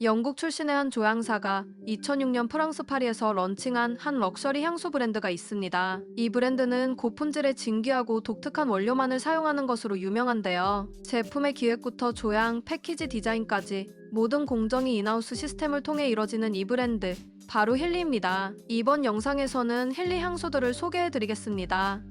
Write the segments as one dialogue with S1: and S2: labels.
S1: 영국 출신의 한 조향사가 2006년 프랑스 파리에서 런칭한 한 럭셔리 향수 브랜드가 있습니다. 이 브랜드는 고품질의 진귀하고 독특한 원료만을 사용하는 것으로 유명한데요. 제품의 기획부터 조향, 패키지 디자인까지 모든 공정이 인하우스 시스템을 통해 이뤄지는 이 브랜드. 바로 힐리입니다. 이번 영상에서는 힐리 향수들을 소개해 드리겠습니다.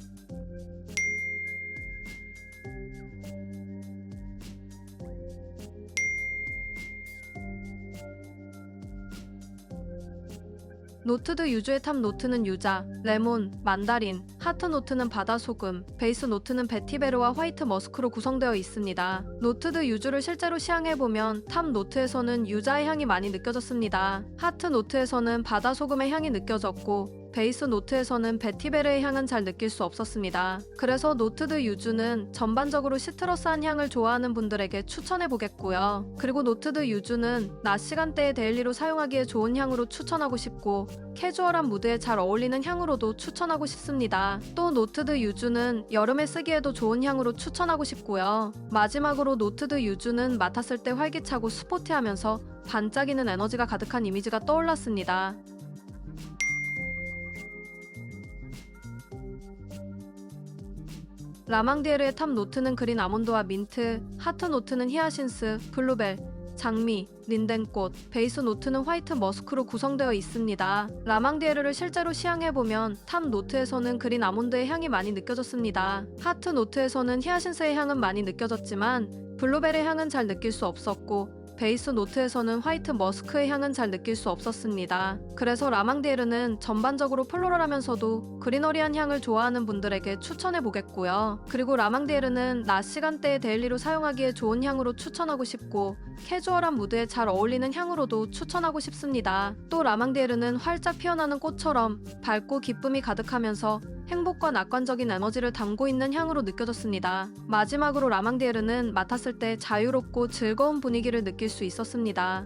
S1: 노트드 유주의 탑 노트는 유자, 레몬, 만다린, 하트 노트는 바다 소금, 베이스 노트는 베티베르와 화이트 머스크로 구성되어 있습니다. 노트드 유주를 실제로 시향해 보면 탑 노트에서는 유자의 향이 많이 느껴졌습니다. 하트 노트에서는 바다 소금의 향이 느껴졌고 베이스 노트에서는 베티베르의 향은 잘 느낄 수 없었습니다. 그래서 노트드 유주는 전반적으로 시트러스한 향을 좋아하는 분들에게 추천해 보겠고요. 그리고 노트드 유주는 낮 시간대에 데일리로 사용하기에 좋은 향으로 추천하고 싶고 캐주얼한 무드에 잘 어울리는 향으로도 추천하고 싶습니다. 또 노트드 유주는 여름에 쓰기에도 좋은 향으로 추천하고 싶고요. 마지막으로 노트드 유주는 맡았을 때 활기차고 스포티하면서 반짝이는 에너지가 가득한 이미지가 떠올랐습니다. 라망디에르의 탑 노트는 그린 아몬드와 민트, 하트 노트는 히아신스, 블루벨, 장미, 린덴꽃, 베이스 노트는 화이트 머스크로 구성되어 있습니다. 라망디에르를 실제로 시향해보면 탑 노트에서는 그린 아몬드의 향이 많이 느껴졌습니다. 하트 노트에서는 히아신스의 향은 많이 느껴졌지만 블루벨의 향은 잘 느낄 수 없었고 베이스 노트에서는 화이트 머스크의 향은 잘 느낄 수 없었습니다. 그래서 라망디에르는 전반적으로 플로럴하면서도 그리너리한 향을 좋아하는 분들에게 추천해 보겠고요. 그리고 라망디에르는 낮 시간대에 데일리로 사용하기에 좋은 향으로 추천하고 싶고 캐주얼한 무드에 잘 어울리는 향으로도 추천하고 싶습니다. 또 라망디에르는 활짝 피어나는 꽃처럼 밝고 기쁨이 가득하면서 행복과 낙관적인 에너지를 담고 있는 향으로 느껴졌습니다. 마지막으로 라망디에르는 맡았을 때 자유롭고 즐거운 분위기를 느낄 수 있었습니다.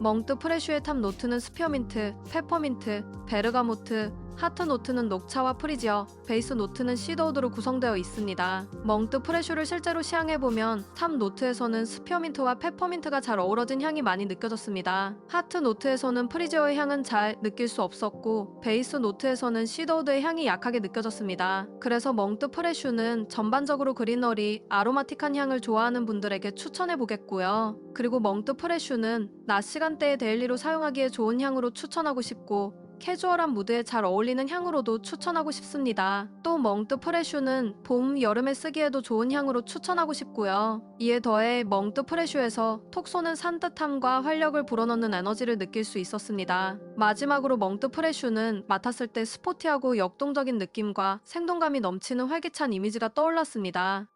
S1: 멍뜨 프레쉬의 탑 노트는 스피어민트, 페퍼민트, 베르가모트, 하트 노트는 녹차와 프리지어, 베이스 노트는 시더우드로 구성되어 있습니다. 멍뜨 프레쉬를 실제로 시향해보면 탑 노트에서는 스피어민트와 페퍼민트가 잘 어우러진 향이 많이 느껴졌습니다. 하트 노트에서는 프리지어의 향은 잘 느낄 수 없었고 베이스 노트에서는 시더우드의 향이 약하게 느껴졌습니다. 그래서 멍뜨 프레쉬는 전반적으로 그리너리, 아로마틱한 향을 좋아하는 분들에게 추천해보겠고요. 그리고 멍뜨 프레쉬는 낮 시간대에 데일리로 사용하기에 좋은 향으로 추천하고 싶고 캐주얼한 무드에 잘 어울리는 향으로도 추천하고 싶습니다. 또 멍뜨 프레슈는 봄, 여름에 쓰기에도 좋은 향으로 추천하고 싶고요. 이에 더해 멍뜨 프레슈에서 톡 쏘는 산뜻함과 활력을 불어넣는 에너지를 느낄 수 있었습니다. 마지막으로 멍뜨 프레슈는 맡았을 때 스포티하고 역동적인 느낌과 생동감이 넘치는 활기찬 이미지가 떠올랐습니다.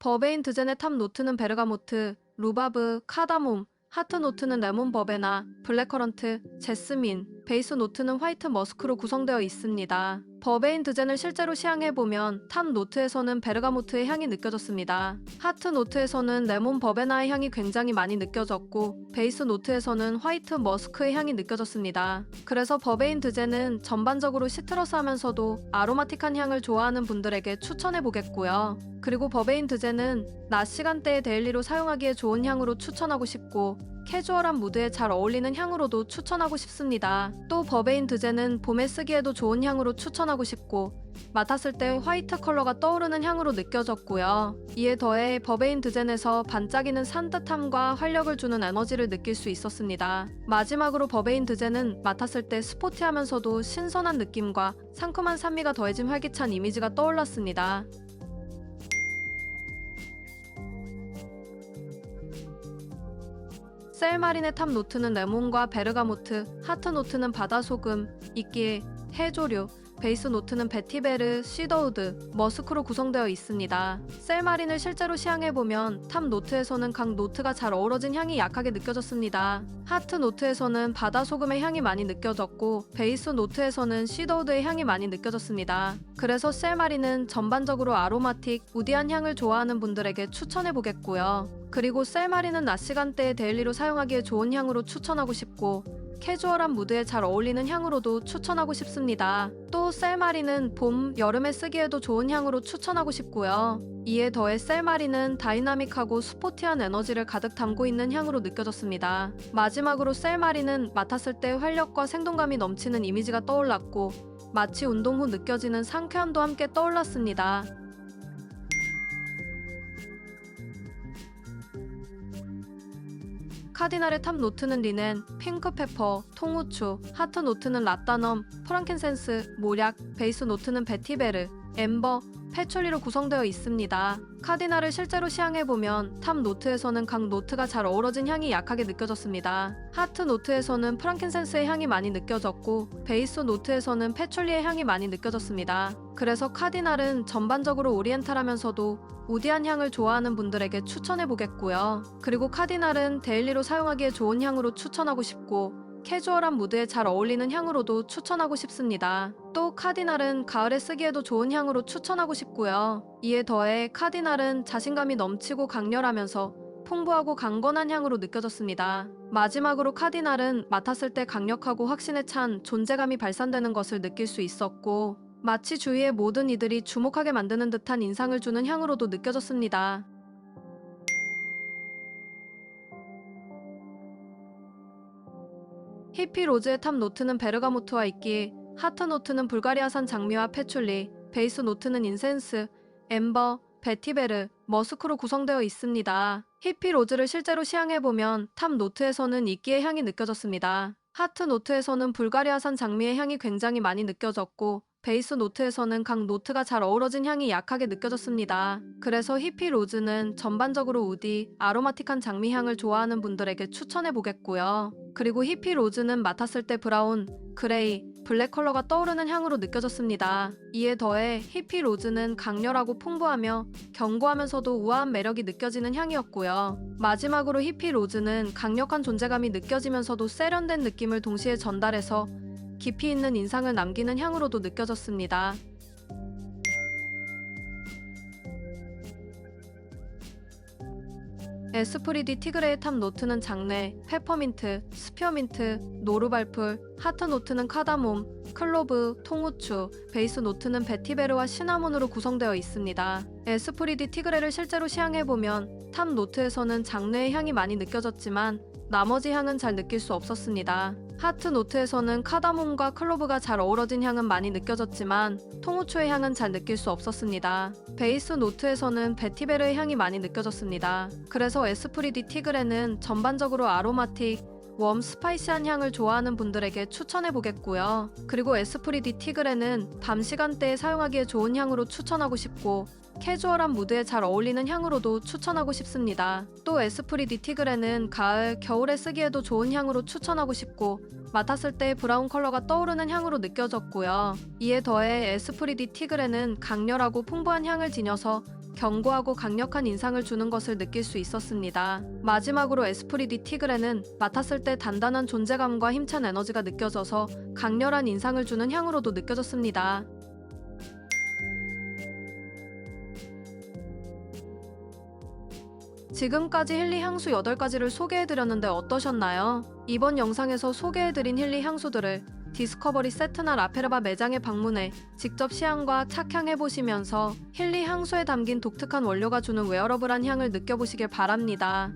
S1: 버베인 드젠의 탑 노트는 베르가모트, 루바브, 카다몬, 하트 노트는 레몬 버베나, 블랙커런트, 제스민, 베이스 노트는 화이트 머스크로 구성되어 있습니다. 버베인 드젠을 실제로 시향해보면 탑 노트에서는 베르가모트의 향이 느껴졌습니다. 하트 노트에서는 레몬 버베나의 향이 굉장히 많이 느껴졌고 베이스 노트에서는 화이트 머스크의 향이 느껴졌습니다. 그래서 버베인 드젠은 전반적으로 시트러스하면서도 아로마틱한 향을 좋아하는 분들에게 추천해보겠고요. 그리고 버베인 드젠은 낮 시간대에 데일리로 사용하기에 좋은 향으로 추천하고 싶고 캐주얼한 무드에 잘 어울리는 향으로도 추천하고 싶습니다. 또 버베인 드젠은 봄에 쓰기에도 좋은 향으로 추천하고 싶고 맡았을 때 화이트 컬러가 떠오르는 향으로 느껴졌고요. 이에 더해 버베인 드젠에서 반짝이는 산뜻함과 활력을 주는 에너지를 느낄 수 있었습니다. 마지막으로 버베인 드젠은 맡았을 때 스포티하면서도 신선한 느낌과 상큼한 산미가 더해진 활기찬 이미지가 떠올랐습니다. 셀마린의 탑 노트는 레몬과 베르가모트, 하트 노트는 바다 소금, 이끼, 해조류, 베이스 노트는 베티베르, 시더우드, 머스크로 구성되어 있습니다. 셀마린을 실제로 시향해보면 탑 노트에서는 각 노트가 잘 어우러진 향이 약하게 느껴졌습니다. 하트 노트에서는 바다 소금의 향이 많이 느껴졌고 베이스 노트에서는 시더우드의 향이 많이 느껴졌습니다. 그래서 셀마린은 전반적으로 아로마틱, 우디한 향을 좋아하는 분들에게 추천해보겠고요. 그리고 셀마린은 낮 시간대에 데일리로 사용하기에 좋은 향으로 추천하고 싶고 캐주얼한 무드에 잘 어울리는 향으로도 추천하고 싶습니다. 또 셀마리는 봄, 여름에 쓰기에도 좋은 향으로 추천하고 싶고요. 이에 더해 셀마리는 다이나믹하고 스포티한 에너지를 가득 담고 있는 향으로 느껴졌습니다. 마지막으로 셀마리는 맡았을 때 활력과 생동감이 넘치는 이미지가 떠올랐고 마치 운동 후 느껴지는 상쾌함도 함께 떠올랐습니다. 카디날의 탑 노트는 리넨, 핑크페퍼, 통후추, 하트 노트는 라따넘, 프랑켄센스, 모략, 베이스 노트는 베티베르, 엠버, 패초리로 구성되어 있습니다. 카디날을 실제로 시향해보면 탑 노트에서는 각 노트가 잘 어우러진 향이 약하게 느껴졌습니다. 하트 노트에서는 프랑켄센스의 향이 많이 느껴졌고 베이스 노트에서는 패초리의 향이 많이 느껴졌습니다. 그래서 카디날은 전반적으로 오리엔탈하면서도 우디한 향을 좋아하는 분들에게 추천해 보겠고요. 그리고 카디날은 데일리로 사용하기에 좋은 향으로 추천하고 싶고 캐주얼한 무드에 잘 어울리는 향으로도 추천하고 싶습니다. 또 카디날은 가을에 쓰기에도 좋은 향으로 추천하고 싶고요. 이에 더해 카디날은 자신감이 넘치고 강렬하면서 풍부하고 강건한 향으로 느껴졌습니다. 마지막으로 카디날은 맡았을 때 강력하고 확신에 찬 존재감이 발산되는 것을 느낄 수 있었고 마치 주위의 모든 이들이 주목하게 만드는 듯한 인상을 주는 향으로도 느껴졌습니다. 히피 로즈의 탑 노트는 베르가모트와 있기, 하트 노트는 불가리아산 장미와 패출리, 베이스 노트는 인센스, 엠버, 베티베르, 머스크로 구성되어 있습니다. 히피 로즈를 실제로 시향해보면 탑 노트에서는 이끼의 향이 느껴졌습니다. 하트 노트에서는 불가리아산 장미의 향이 굉장히 많이 느껴졌고 베이스 노트에서는 각 노트가 잘 어우러진 향이 약하게 느껴졌습니다. 그래서 히피 로즈는 전반적으로 우디, 아로마틱한 장미 향을 좋아하는 분들에게 추천해 보겠고요. 그리고 히피 로즈는 맡았을 때 브라운, 그레이, 블랙 컬러가 떠오르는 향으로 느껴졌습니다. 이에 더해 히피 로즈는 강렬하고 풍부하며 견고하면서도 우아한 매력이 느껴지는 향이었고요. 마지막으로 히피 로즈는 강력한 존재감이 느껴지면서도 세련된 느낌을 동시에 전달해서 깊이 있는 인상을 남기는 향으로도 느껴졌습니다. 에스프리디 티그레의 탑 노트는 장내, 페퍼민트, 스피어민트, 노루발풀, 하트 노트는 카다몬, 클로브, 통후추, 베이스 노트는 베티베르와 시나몬으로 구성되어 있습니다. 에스프리디 티그레를 실제로 시향해보면 탑 노트에서는 장내의 향이 많이 느껴졌지만 나머지 향은 잘 느낄 수 없었습니다. 하트 노트에서는 카다몬과 클로브가 잘 어우러진 향은 많이 느껴졌지만 통후추의 향은 잘 느낄 수 없었습니다. 베이스 노트에서는 베티베르의 향이 많이 느껴졌습니다. 그래서 에스프리디 티그레는 전반적으로 아로마틱, 웜 스파이시한 향을 좋아하는 분들에게 추천해 보겠고요. 그리고 에스프리디 티그레는 밤 시간대에 사용하기에 좋은 향으로 추천하고 싶고 캐주얼한 무드에 잘 어울리는 향으로도 추천하고 싶습니다. 또 에스프리디 티그레는 가을, 겨울에 쓰기에도 좋은 향으로 추천하고 싶고 맡았을 때 브라운 컬러가 떠오르는 향으로 느껴졌고요. 이에 더해 에스프리디 티그레는 강렬하고 풍부한 향을 지녀서 견고하고 강력한 인상을 주는 것을 느낄 수 있었습니다. 마지막으로 에스프리디 티그레는 맡았을 때 단단한 존재감과 힘찬 에너지가 느껴져서 강렬한 인상을 주는 향으로도 느껴졌습니다. 지금까지 힐리 향수 8가지를 소개해드렸는데 어떠셨나요? 이번 영상에서 소개해드린 힐리 향수들을 디스커버리 세트나 라페르바 매장에 방문해 직접 시향과 착향해 보시면서 힐리 향수에 담긴 독특한 원료가 주는 웨어러블한 향을 느껴보시길 바랍니다.